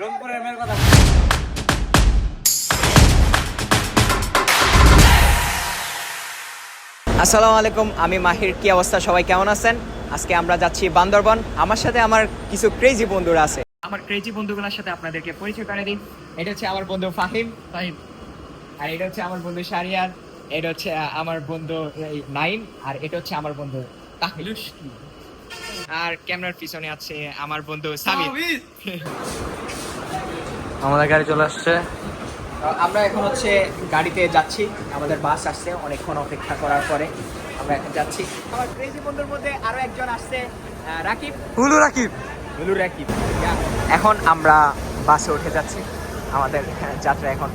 রংপুরের মেয়ের কথা আসসালামু আলাইকুম আমি মাহির। কি অবস্থা? সবাই কেমন আছেন? আজকে আমরা যাচ্ছি বান্দরবন। আমার সাথে আমার কিছু ক্রেজি বন্ধুরা আছে। আমার ক্রেজি বন্ধুগুলোর সাথে আপনাদেরকে পরিচয় করে দিন এটা হচ্ছে আমার বন্ধু ফাহিম। ফাহিম। আর এটা হচ্ছে আমার বন্ধু শারিয়ার এটা হচ্ছে আমার বন্ধু নাইম। আর এটা হচ্ছে আমার বন্ধু তাহিল আর ক্যামেরার পিছনে আছে আমার বন্ধু সামিদ আমাদের গাড়ি চলে আসছে। আমরা এখন হচ্ছে গাড়িতে যাচ্ছি। আমাদের বাস আসছে অনেকক্ষণ অপেক্ষা করার পরে আমরা এখন যাচ্ছি। আমার ক্রেজি বন্ধুর মধ্যে আরও একজন আসছে রাকিব। হুলু রাকিব। হুলু রাকিব। এখন আমরা বাসে উঠে যাচ্ছি। আমাদের যাত্রা এখন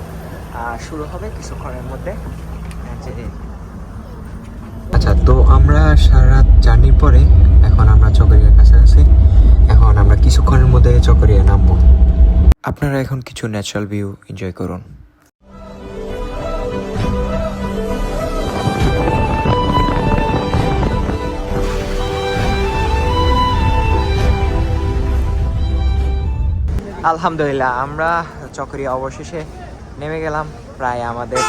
আহ, শুরু হবে কিছুক্ষণের মধ্যে। যে তো আমরা সারা রাত জার্নির পরে এখন আমরা চকরিয়ার কাছে আছি। এখন আমরা কিছুক্ষণের মধ্যে চকরিয়া নামবো। আপনারা এখন কিছু ন্যাচারাল ভিউ এনজয় করুন। আলহামদুলিল্লাহ, আমরা চকরিয়া অবশেষে নেমে গেলাম। প্রায় আমাদের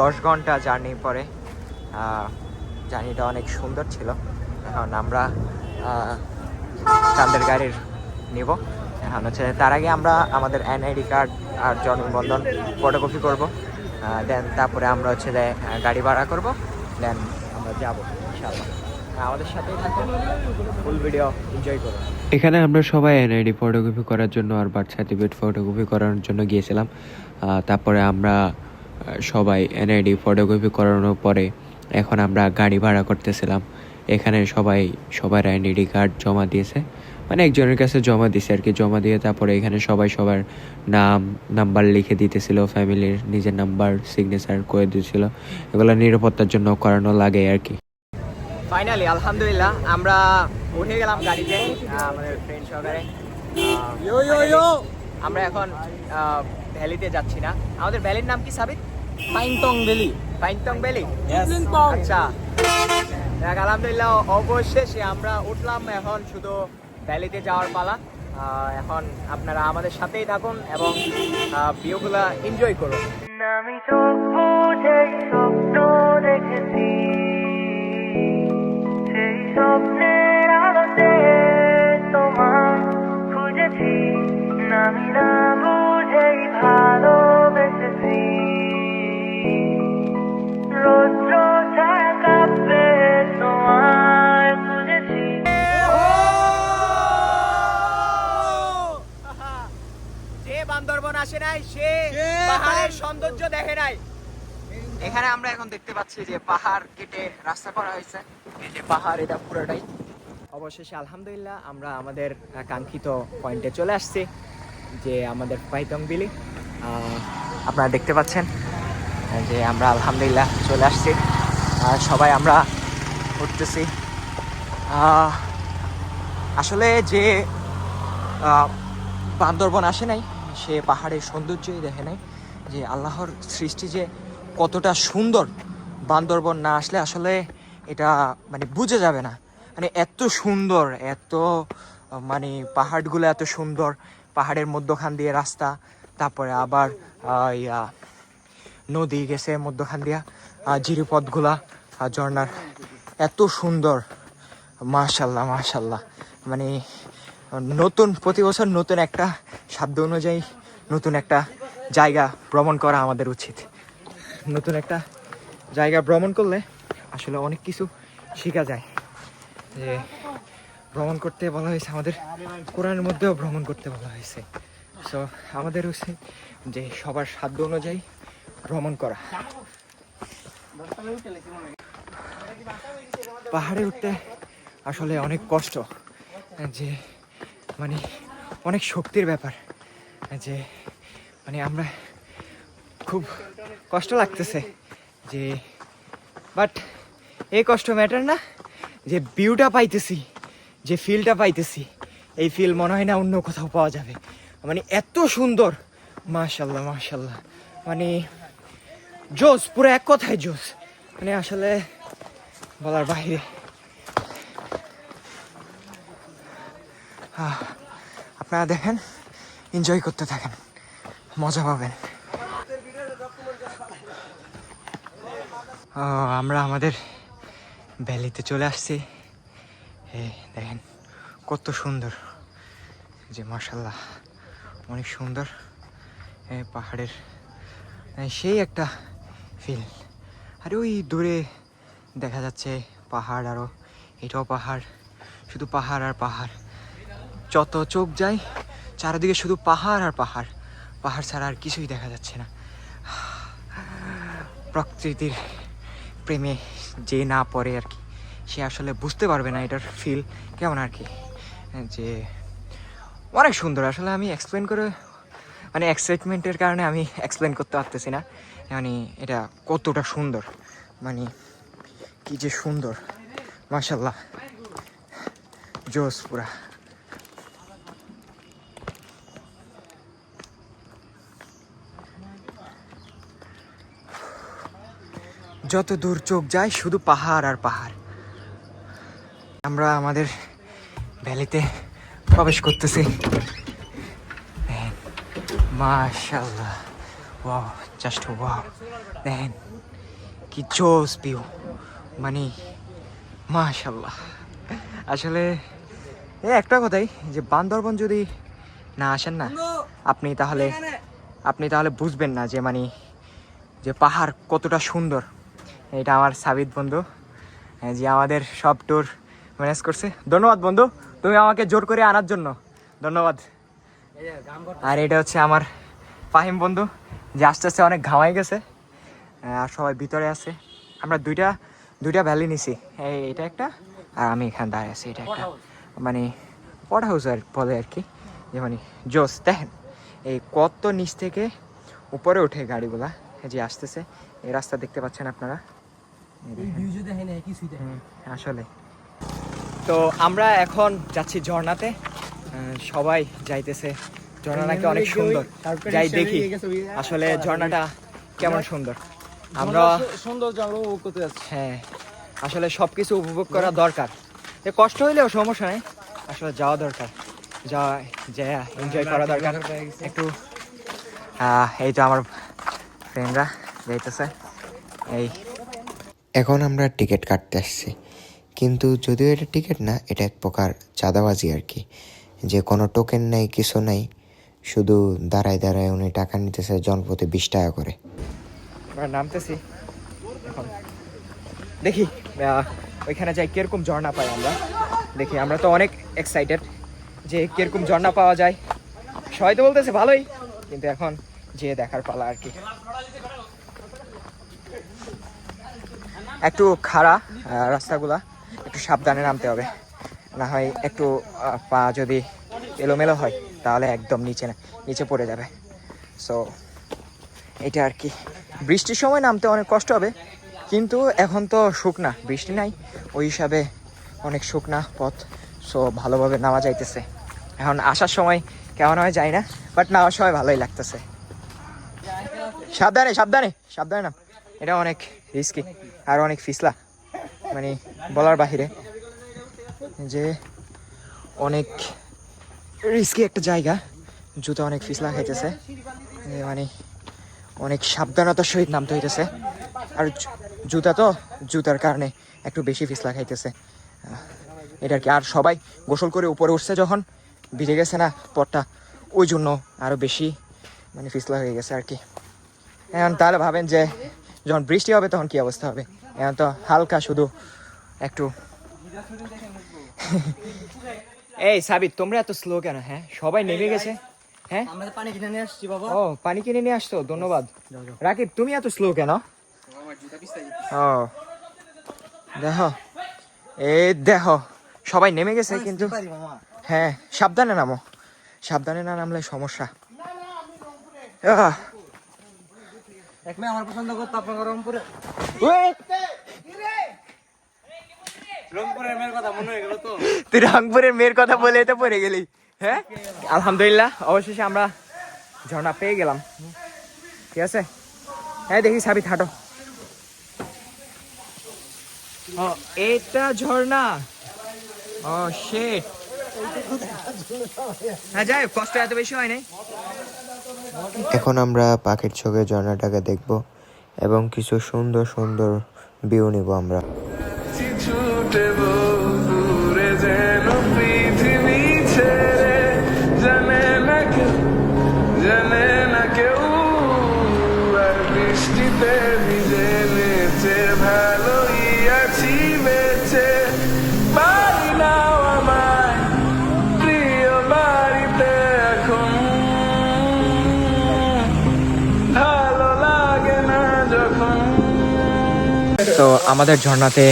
দশ ঘণ্টা জার্নি পরে। জার্নিটা অনেক সুন্দর ছিল। এখন আমরা চাঁদের গাড়ির নিব। এখন হচ্ছে তার আগে আমরা আমাদের এনআইডি কার্ড আর জন্মবন্ধন ফটোকপি করব। দেন তারপরে আমরা হচ্ছে যে, গাড়ি ভাড়া করব। দেন আমরা যাব থাকুন ফুল ভিডিও এনজয় এখানে আমরা সবাই এনআইডি ফটোকপি করার জন্য আর বার্থ সার্টিফিকেট ফটোকপি করার জন্য গিয়েছিলাম। তারপরে আমরা সবাই এনআইডি ফটোকপি করানোর পরে এখন আমরা গাড়ি ভাড়া করতেছিলাম। এখানে সবাই সবার এনআইডি কার্ড জমা দিয়েছে। মানে একজনের কাছে জমা দিয়েছে আর কি জমা দিয়ে তারপরে এখানে সবাই সবার নাম নাম্বার লিখে দিতেছিল ফ্যামিলির নিজের নাম্বার সিগনেচার করে দিয়েছিল। এগুলো নিরাপত্তার জন্য করানো লাগে আর কি। ফাইনালি আলহামদুলিল্লাহ আমরা উঠে গেলাম গাড়িতে আমাদের ফ্রেন্ড সহকারে। আমরা এখন ভ্যালিতে যাচ্ছি না। আমাদের ভ্যালির নাম কি সাবিত? পাইনটং ভ্যালি পাইনটং ভ্যালি আচ্ছা দেখ আলহামদুলিল্লাহ অবশেষে আমরা উঠলাম এখন শুধু ভ্যালিতে যাওয়ার পালা। আহ, এখন আপনারা আমাদের সাথেই থাকুন এবং ভিউগুলা এনজয় করুন। আমি চোখ দেখে নাই এখানে আমরা এখন দেখতে পাচ্ছি যে পাহাড় কেটে রাস্তা করা হয়েছে। এই যে পাহাড়, এটা পুরোটাই। অবশেষে আলহামদুলিল্লাহ আমরা আমাদের কাঙ্ক্ষিত পয়েন্টে চলে আসছি, যে আমাদের পাইতং বিলি। আপনারা দেখতে পাচ্ছেন যে আমরা আলহামদুলিল্লাহ চলে আসছি। আর সবাই আমরা উঠতেছি। আসলে যে বান্দরবন আসে নাই, সে পাহাড়ের সৌন্দর্যই দেখে নাই। যে আল্লাহর সৃষ্টি যে কতটা সুন্দর বান্দরবন না আসলে আসলে এটা মানে বুঝে যাবে না। মানে এত সুন্দর, এত মানে পাহাড়গুলো এত সুন্দর, পাহাড়ের মধ্যখান দিয়ে রাস্তা, তারপরে আবার ইয়া, নদী গেছে মধ্যখান দিয়া জিরিপথগুলা আর ঝর্ণার। এত সুন্দর, মাশাল্লাহ মাশাল্লাহ। মানে নতুন, প্রতি বছর নতুন একটা সাধ্য অনুযায়ী নতুন একটা জায়গা ভ্রমণ করা আমাদের উচিত। নতুন একটা জায়গা ভ্রমণ করলে আসলে অনেক কিছু শেখা যায়। যে ভ্রমণ করতে বলা হয়েছে, আমাদের কোরআনের মধ্যেও ভ্রমণ করতে বলা হয়েছে। সো আমাদের উচিত যে সবার সাধ্য অনুযায়ী ভ্রমণ করা। পাহাড়ে উঠতে আসলে অনেক কষ্ট, যে মানে অনেক শক্তির ব্যাপার, যে মানে আমরা খুব কষ্ট লাগতেছে যে বাট এই কষ্ট ম্যাটার না যে ভিউটা পাইতেছি যে ফিলটা পাইতেছি এই ফিল মনে হয় না অন্য কোথাও পাওয়া যাবে। মানে এত সুন্দর মাশাল্লাহ মাশাল্লাহ মানে জোস পুরো এক কথায় জোস। মানে আসলে বলার আহ, আপনারা দেখেন এনজয় করতে থাকেন। মজা পাবেন। আমরা আমাদের ভ্যালিতে চলে আসছি। দেখেন, কত সুন্দর। যে মার্শাল্লাহ অনেক সুন্দর পাহাড়ের সেই একটা ফিল আর, ওই দূরে দেখা যাচ্ছে পাহাড় আরও এটাও পাহাড়, শুধু পাহাড় আর পাহাড়। যত চোখ যায়, চারিদিকে শুধু পাহাড় আর পাহাড়। পাহাড় ছাড়া আর কিছুই দেখা যাচ্ছে না। প্রকৃতির প্রেমে যে না পড়ে আর কি, সে আসলে বুঝতে পারবে না এটার ফিল কেমন আর কি। যে অনেক সুন্দর, আসলে আমি এক্সপ্লেন করে মানে এক্সাইটমেন্টের কারণে আমি এক্সপ্লেন করতে পারতেছি না। মানে এটা কতটা সুন্দর মানে কি যে সুন্দর মাশাল্লাহ জোস পুরা। যত দূর চোখ যায়, শুধু পাহাড় আর পাহাড়। আমরা আমাদের ভ্যালিতে প্রবেশ করতেছি। মাশাল্লাহ ওয়াও, জাস্ট ওয়াও। দেখেন কি জোস ভিউ। মানে মাশাল্লাহ আসলে এই একটা কথাই, যে বান্দরবন যদি না আসেন না, আপনি তাহলে আপনি তাহলে বুঝবেন না যে মানে যে পাহাড় কতটা সুন্দর। এটা আমার সাবিত বন্ধু। হ্যাঁ, যে আমাদের সব ট্যুর ম্যানেজ করছে। ধন্যবাদ বন্ধু তুমি আমাকে জোর করে আনার জন্য। ধন্যবাদ। আর এটা হচ্ছে আমার ফাহিম বন্ধু যে আস্তে আস্তে অনেক ঘামাই গেছে। আর সবাই ভিতরে আছে। আমরা দুইটা দুইটা ভ্যালি নিছি। এই এটা একটা আর আমি এখানে দাঁড়িয়ে আছি এটা একটা। মানে পট হাউস আর বলে আর কি। যে মানে জোস দেখেন। এই কত নিচ থেকে উপরে ওঠে গাড়িগুলা যে আসতেছে। এই রাস্তা দেখতে পাচ্ছেন আপনারা। আসলে। তো আমরা এখন যাচ্ছি ঝর্ণাতে। সবাই যাইতেছে। ঝর্ণা নাকি অনেক সুন্দর। যাই দেখি আসলে ঝর্ণাটা কেমন সুন্দর। আমরা সুন্দর উপভোগ করতে যাচ্ছি। হ্যাঁ আসলে সবকিছু উপভোগ করা দরকার। এ কষ্ট হইলেও সমস্যা নেই। আসলে যাওয়া দরকার। যাওয়া যা এনজয় করা দরকার। একটু আহ, এই তো আমার ফ্রেন্ডরা যাইতেছে। এই এখন আমরা টিকিট কাটতে আসছি। কিন্তু যদিও এটা টিকিট না, এটা এক প্রকার চাঁদাবাজি আর কি। যে কোনো টোকেন নেই, কিছু নেই, শুধু দাঁড়ায় দাঁড়ায় উনি টাকা নিতেছে জনপ্রতি বিশ টাকা করে। নামতেছি। এখন দেখি ওইখানে যাই, কীরকম ঝর্ণা পাই আমরা। দেখি, আমরা তো অনেক এক্সাইটেড যে কীরকম ঝর্ণা পাওয়া যায়। সবাই তো বলতেছে, ভালোই। কিন্তু এখন যে দেখার পালা আর কি। একটু খাড়া রাস্তাগুলা, একটু সাবধানে নামতে হবে। না হয় একটু পা যদি এলোমেলো হয়, তাহলে একদম নিচে না, নিচে পড়ে যাবে। সো এটা আর কি। বৃষ্টির সময় নামতে অনেক কষ্ট হবে, কিন্তু এখন তো শুকনা, বৃষ্টি নাই। ওই হিসাবে অনেক শুকনা পথ সো ভালোভাবে নামা যাইতেছে। এখন আসার সময় কেমন হয় যায় না বাট নামার সময় ভালোই লাগতেছে। সাবধানে সাবধানে সাবধানে নাম। এটা অনেক রিস্কি আর অনেক ফিসলা মানে বলার বাহিরে, যে অনেক রিস্কি একটা জায়গা, জুতো অনেক ফিসলা খাইতেছে মানে অনেক সাবধানতার সহিত নামতে হইতেছে, আর জুতা তো জুতার কারণে একটু বেশি ফিসলা খাইতেছে এটা আর কি আর সবাই গোসল করে উপরে উঠছে যখন? ভিজে গেছে না পথটা ওই জন্য আরও বেশি মানে ফিসলা হয়ে গেছে আর কি। এখন তাহলে ভাবেন যে যখন বৃষ্টি হবে তখন কি অবস্থা হবে? এখন তো হালকা শুধু একটু। এই সাবিত তোমরা এত স্লো কেন? হ্যাঁ? সবাই নেমে গেছে। হ্যাঁ? আমরা পানি কিনে নিয়ে আসছি বাবা। ও পানি কিনে নিয়ে আসতো ধন্যবাদ। রাকিব তুমি এত স্লো কেন? ও। দেখো। এ দেখো সবাই নেমে গেছে কিন্তু হ্যাঁ সাবধানে নামো। সাবধানে না নামলে সমস্যা। এক মেয়ে আমার পছন্দ করতো আপনার রংপুরে রংপুরের মেয়ের কথা মনে হয়ে গেল তো। তুই রংপুরের মেয়ের কথা বলে তো পড়ে গেলি হ্যাঁ? আলহামদুলিল্লাহ অবশেষে আমরা ঝর্ণা পেয়ে গেলাম। ঠিক আছে? হ্যাঁ দেখি সাবিত হাঁটো। ও এটা ঝর্ণা? ও শিট হ্যাঁ যাই কষ্ট এত বেশি হয় নাই। এখন আমরা পাখির চোখে ঝর্ণাটাকে দেখব এবং কিছু সুন্দর সুন্দর ভিউ নিব আমরা। তো আমাদের ঝর্ণাতে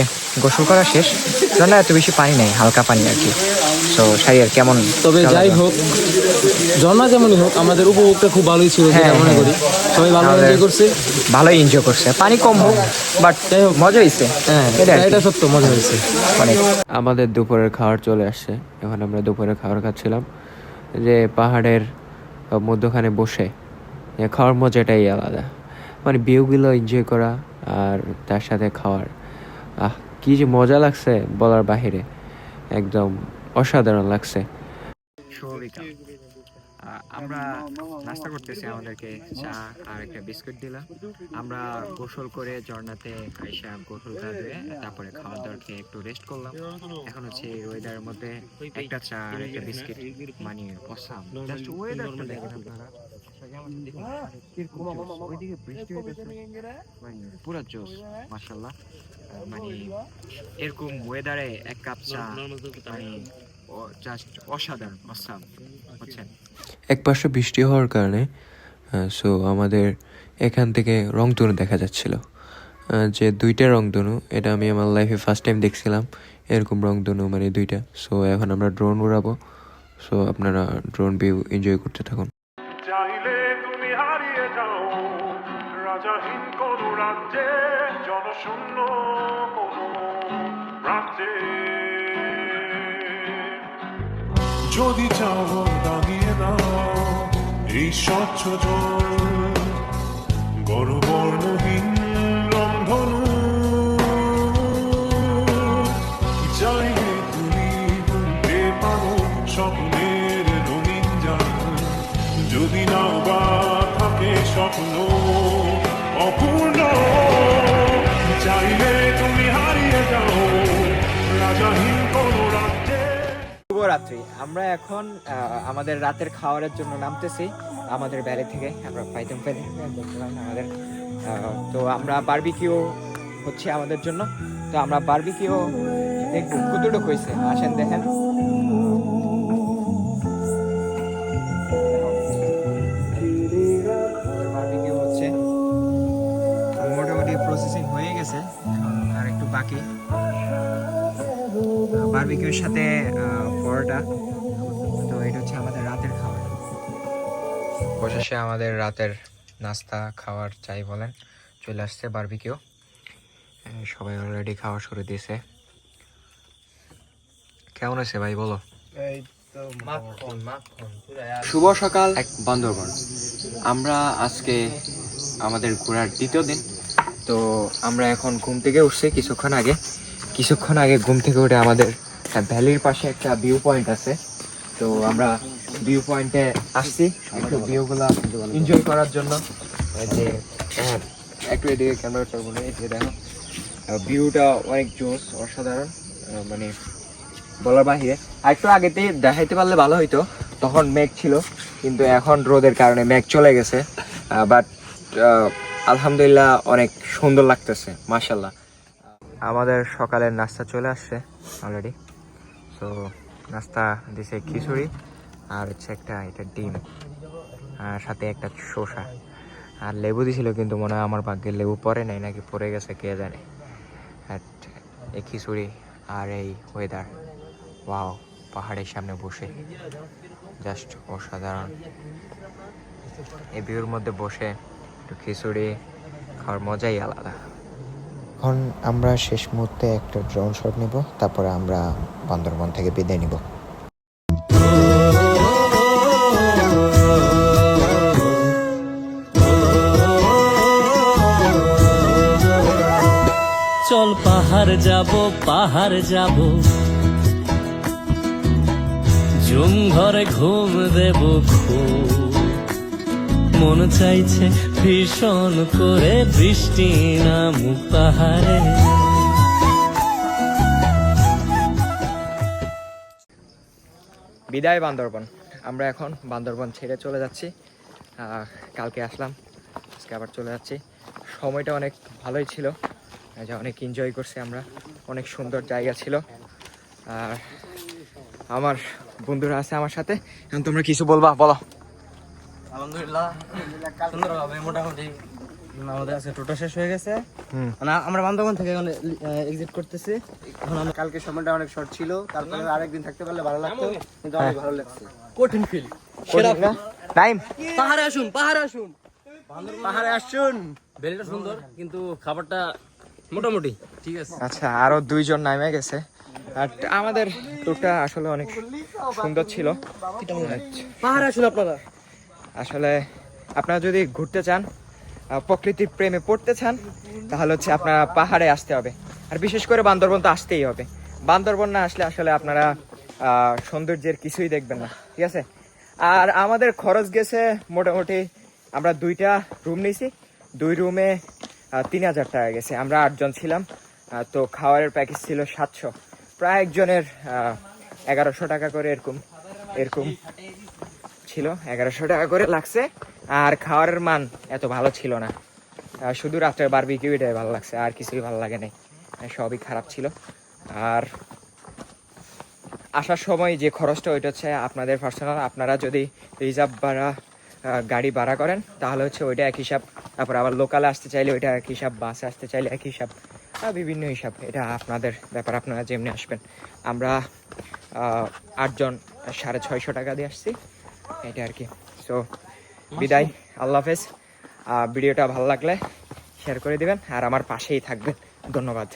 গোসল করা শেষ। ঝর্ণা এত বেশি পানি নেই হালকা পানি আর কি। তো সাইয়ার কেমন তবে যাই হোক ঝর্ণা যেমনই হোক আমাদের উপভোগটা খুব ভালোই ছিল যেটা হ্যাঁ, মনে হ্যাঁ। করি। সবাই ভালো এনজয় করছে। ভালোই এনজয় করছে। পানি কম হোক বাট যাই হোক। মজা হয়েছে হ্যাঁ এটা সত্য মজা হয়েছে অনেক আমাদের দুপুরের খাবার চলে আসছে। এখন আমরা দুপুরের খাবার খাচ্ছিলাম। যে পাহাড়ের মধ্যখানে বসে খাওয়ার মজাটাই আলাদা। মানে ভিউগুলো এনজয় করা আর তার সাথে খাওয়ার। আহ কি যে মজা লাগছে বলার বাহিরে। একদম অসাধারণ লাগছে। আমরা নাস্তা করতেছি আমাদেরকে চা আর একটা বিস্কুট দিলাম আমরা গোসল করে ঝর্ণাতে আইসা গোসল ধুয়ে তারপরে খাওয়া দাওয়া খেয়ে একটু রেস্ট করলাম। এখন হচ্ছে এই ওয়েদারের মধ্যে একটা চা আর একটা বিস্কিট মানে অসাম জাস্ট ওয়েদারটা দেখেন আপনারা। ওইদিকে বৃষ্টি হইতেছে। মানে পুরো জোস মাশাল্লাহ মানে এরকম ওয়েদারে এক কাপ চা মানে জাস্ট অসাধারণ অসাম এক পাশে বৃষ্টি হওয়ার কারণে সো আমাদের এখান থেকে রংধনু দেখা যাচ্ছিল। যে দুইটা রংধনু, এটা আমি আমার লাইফে ফার্স্ট টাইম দেখছিলাম, এরকম রংধনু মানে দুইটা। সো এখন আমরা ড্রোন উড়াবো। সো আপনারা ড্রোন ভিউ এনজয় করতে থাকুন। চাইলে কোন রাজ্যে জনশূন্য যদি চাও দাঁড়িয়ে দাও এই স্বচ্ছ জল গরবর্ণহীন রংধনু। চাইলে তুমি বুনতে পারো স্বপ্নের রঙিন জাল, যদি নাও বা থাকে স্বপ্ন অপূর্ণ। শুভরাত্রি আমরা এখন আমাদের রাতের খাবারের জন্য নামতেছি আমাদের ব্যারে থেকে, আমরা পাইতাম পেলে আমাদের তো আমরা বারবিকিউ হচ্ছে আমাদের জন্য। তো আমরা বারবিকিউ দেখব, কতটুকু হয়েছে? আসেন দেখেন। প্রসেসিং হয়ে গেছে আর একটু বাকি। বারবিকিউর সাথে পরোটা। তো এটা হচ্ছে আমাদের রাতের খাবার। অবশেষে আমাদের রাতের নাস্তা খাওয়ার চাই বলেন চলে আসছে বারবিকিউ সবাই অলরেডি খাওয়া শুরু দিয়েছে। কেমন আছে ভাই বলো? শুভ সকাল এক বান্দরবন। আমরা আজকে আমাদের ঘোরার দ্বিতীয় দিন। তো আমরা এখন ঘুম থেকে উঠছি কিছুক্ষণ আগে। কিছুক্ষণ আগে ঘুম থেকে উঠে আমাদের ভ্যালির পাশে একটা ভিউ পয়েন্ট আছে। তো আমরা ভিউ পয়েন্টে আসছি, একটু ভিউগুলো এনজয় করার জন্য। যে একটু এদিকে ক্যামেরাটা বলে এদিকে দেখো। ভিউটা অনেক জোস, অসাধারণ মানে বলার বাহিরে। একটু আগেতে দেখাইতে পারলে ভালো হইতো, তখন মেঘ ছিল, কিন্তু এখন রোদের কারণে মেঘ চলে গেছে। বাট আলহামদুলিল্লাহ অনেক সুন্দর লাগতেছে মাশাল্লাহ আমাদের সকালের নাস্তা চলে আসছে অলরেডি তো নাস্তা দিছে খিচুড়ি আর হচ্ছে একটা এটা ডিম, আর সাথে একটা শসা। আর লেবু দিছিল কিন্তু মনে হয় আমার ভাগ্যে লেবু পরে নাই, নাকি পড়ে গেছে কে জানে। এই খিচুড়ি আর এই ওয়েদার ওয়াও পাহাড়ের সামনে বসে। জাস্ট অসাধারণ। এই ভিউর মধ্যে বসে একটু খিচুড়ি খাওয়ার মজাই আলাদা। এখন আমরা শেষ মুহূর্তে একটা ড্রোন শট নিব, তারপরে আমরা বান্দরবন থেকে বিদায় নিব। চল পাহাড় যাব পাহাড় যাব। জুম ঘরে ঘুম দেব মন চাইছে ভীষণ করে বৃষ্টি নামুক পাহাড়ে। বিদায় বান্দরবন। আমরা এখন বান্দরবন ছেড়ে চলে যাচ্ছি। কালকে আসলাম, আজকে আবার চলে যাচ্ছি। সময়টা অনেক ভালোই ছিল যে অনেক এনজয় করছি আমরা। অনেক সুন্দর জায়গা ছিল। আর আমার বন্ধুরা আছে আমার সাথে। এখন তোমরা কিছু বলবা, বলো। আলহামদুলিল্লাহ। সুন্দরভাবে মোটামুটি আমাদের আজকে টোটো শেষ হয়ে গেছে। মানে আমরা বান্ধবন থেকে এখন এক্সিট করতেছি। এখন আমরা কালকে সময়টা অনেক শর্ট ছিল তারপরে আরেকদিন থাকতে পারলে ভালো লাগতো কিন্তু অনেক ভালো লাগছে। কঠিন ফিল টাইম পাহাড়ে আসুন পাহাড়ে আসুন। পাহাড়ে আসুন। বেলিটা সুন্দর কিন্তু খাবারটা মোটামুটি ঠিক আছে। আচ্ছা আরও দুইজন নামে গেছে। আর আমাদের ট্যুরটা আসলে অনেক সুন্দর ছিল। পাহাড়ে আসুন আপনারা। আসলে আপনারা যদি ঘুরতে চান প্রকৃতির প্রেমে পড়তে চান, তাহলে হচ্ছে আপনারা পাহাড়ে আসতে হবে। আর বিশেষ করে বান্দরবন তো আসতেই হবে। বান্দরবন না আসলে আসলে আপনারা সৌন্দর্যের কিছুই দেখবেন না, ঠিক আছে? আর আমাদের খরচ গেছে মোটামুটি আমরা দুইটা রুম নিয়েছি। দুই রুমে তিন হাজার টাকা গেছে। আমরা আটজন ছিলাম তো খাওয়ারের প্যাকেজ ছিল সাতশো। প্রায় একজনের এগারোশো টাকা করে এরকম এরকম ছিল, এগারোশো টাকা করে লাগছে, আর খাওয়ার মান এত ভালো ছিল না। শুধু রাত্রের বারবিকিউটাই ভালো লাগছে, আর কিছুই ভালো লাগে নাই সবই খারাপ ছিল। আর আসার সময় যে খরচটা, ওইটা হচ্ছে আপনাদের পার্সোনাল আপনারা যদি রিজার্ভ ভাড়া গাড়ি ভাড়া করেন, তাহলে হচ্ছে ওইটা এক হিসাব। তারপর আবার লোকালে আসতে চাইলে ওইটা এক হিসাব বাসে আসতে চাইলে এক হিসাব বিভিন্ন হিসাব। এটা আপনাদের ব্যাপার, আপনারা যেমনি আসবেন। আমরা আটজন সাড়ে ছয়শো টাকা দিয়ে আসছি। এটা আর কি। সো বিদায় আল্লাহ হাফেজ। আহ, ভিডিওটা ভালো লাগলে শেয়ার করে দিবেন আর আমার পাশেই থাকবেন। ধন্যবাদ।